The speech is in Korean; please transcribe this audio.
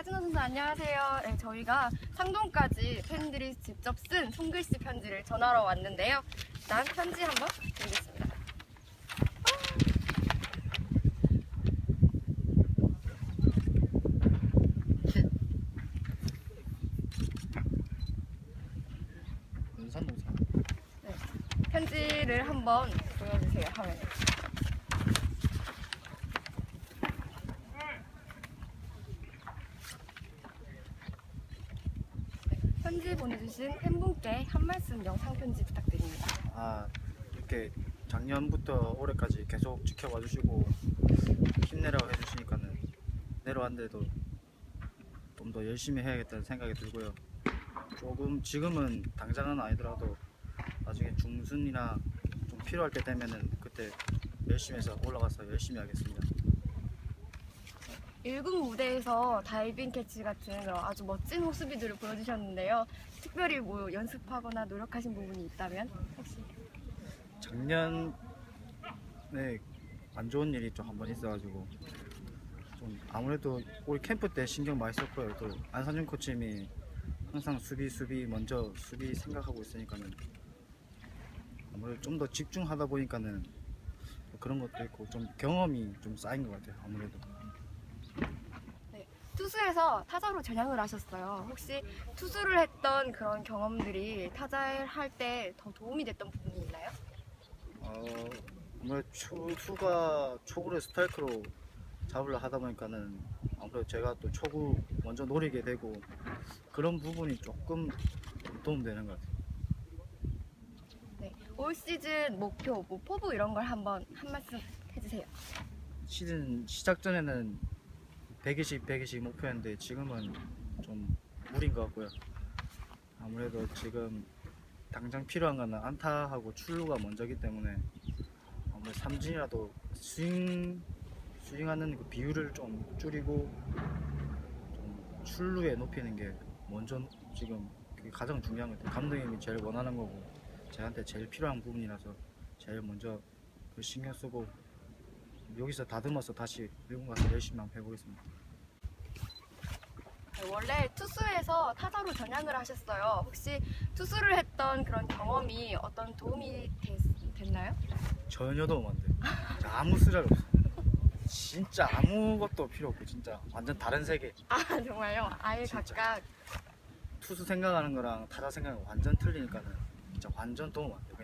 하진호 선수 안녕하세요. 네, 저희가 상동까지 팬들이 직접 쓴 손글씨 편지를 전하러 왔는데요. 일단 편지 한번 드리겠습니다. 네, 편지를 한번 보여주세요. 화면에. 편지 보내주신 팬분께 한 말씀 영상 편지 부탁드립니다. 아 이렇게 작년부터 올해까지 계속 지켜봐 주시고 힘내라고 해주시니까는 내려왔는데도 좀 더 열심히 해야겠다는 생각이 들고요 조금 지금은 당장은 아니더라도 나중에 중순이나 좀 필요할 때 되면은 그때 열심히 해서 올라가서 열심히 하겠습니다 1군 무대에서 다이빙 캐치 같은 아주 멋진 호수비들을 보여주셨는데요. 특별히 뭐 연습하거나 노력하신 부분이 있다면 혹시 작년에 안 좋은 일이 좀 한 번 있어가지고 좀 아무래도 올 캠프 때 신경 많이 썼고요. 또 안산준 코치님이 항상 수비 수비 먼저 수비 생각하고 있으니까는 아무래도 좀 더 집중하다 보니까는 그런 것도 있고 좀 경험이 좀 쌓인 것 같아요. 아무래도 투수에서 타자로 전향을 하셨어요. 혹시 투수를 했던 그런 경험들이 타자를 할 때 더 도움이 됐던 부분이 있나요? 어, 투수가 초구를 스트라이크로 잡으려 하다 보니까는 아무래도 제가 또 초구 먼저 노리게 되고 그런 부분이 조금 도움되는 것 같아요. 네, 올 시즌 목표, 뭐 포부 이런 걸 한번 한 말씀 해주세요. 시즌 시작 전에는 120, 120 목표였는데 지금은 좀 무리인 것 같고요. 아무래도 지금 당장 필요한 거는 안타하고 출루가 먼저기 때문에 아무래도 삼진이라도 스윙 스윙하는 그 비율을 좀 줄이고 좀 출루에 높이는 게 먼저 지금 가장 중요한 것 같아요. 감독님이 제일 원하는 거고 저한테 제일 필요한 부분이라서 제일 먼저 그 신경 쓰고 여기서 다듬어서 다시 미국 가서 열심히 한번 해보겠습니다. 네, 원래 투수에서 타자로 전향을 하셨어요. 혹시 투수를 했던 그런 경험이 어떤 도움이 됐, 됐나요? 전혀 도움 안 돼요. 아무 쓰잘이 없어. 진짜 아무것도 필요 없고 진짜 완전 다른 세계. 아 정말요? 아예 진짜. 각각 투수 생각하는 거랑 타자 거 완전 틀리니까는 진짜 완전 도움 안 돼. 그냥